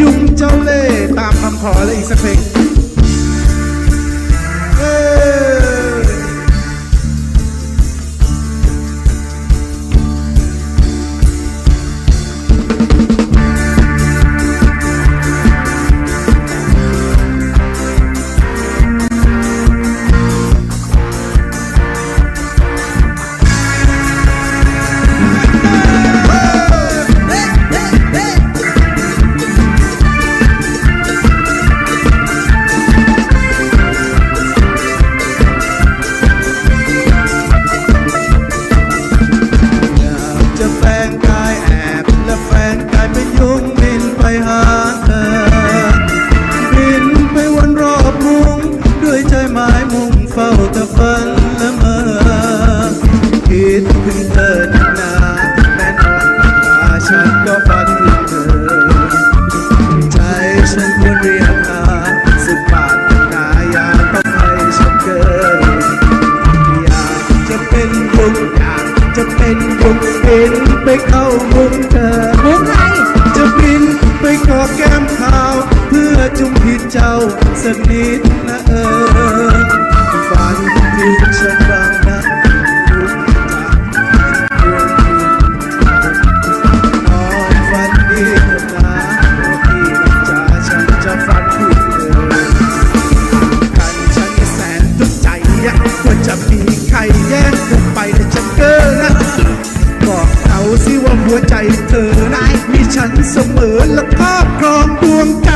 ยุงเจ้าเล่ห์ตามคำขอและอีกสักเพลง จะเป็นยุงบินไปเข้ามุมเธอมุกใครจะบินไปขอแก้มขาว เพื่อจุมพิดเจ้าสนิดนะเออฝันถึงฉันบ้างนะยุงจากนอนฝันดีนะขอที่น้ำจ๋าฉันจะฝันถึงเธอกันฉันแสนทุกใจอะว่าจ เธอนะมีฉันเสมอและครอบครองดวงใจ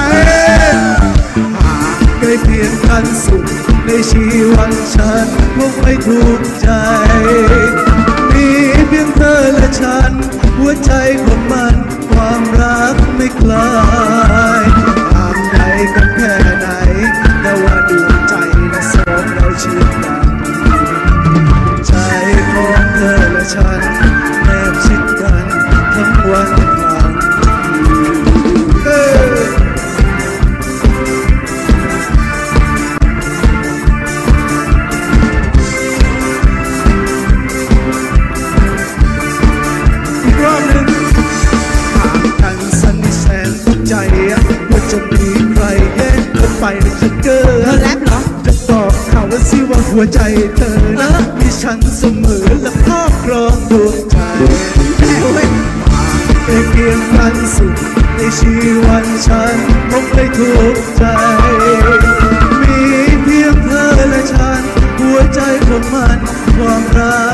หากเคยเพียงกันสุขในชีวันฉันคงไม่ถูกใจมีเพียงเธอและฉัน หัวใจของมันความรักไม่คลา จะมีใครแย่งเธอไปในจะเกิเธอแรนปเหรอ จะบอกเขาว่าสิว่าหัวใจเธอนะมีฉันเสมอและครอบครองดวงใจแต่เว้นเพียงเพียงวันสุขในชีวันฉันคงไม่ถูกใจ มีเพียงเธอและฉัน หัวใจของมันความรักไม่คลาย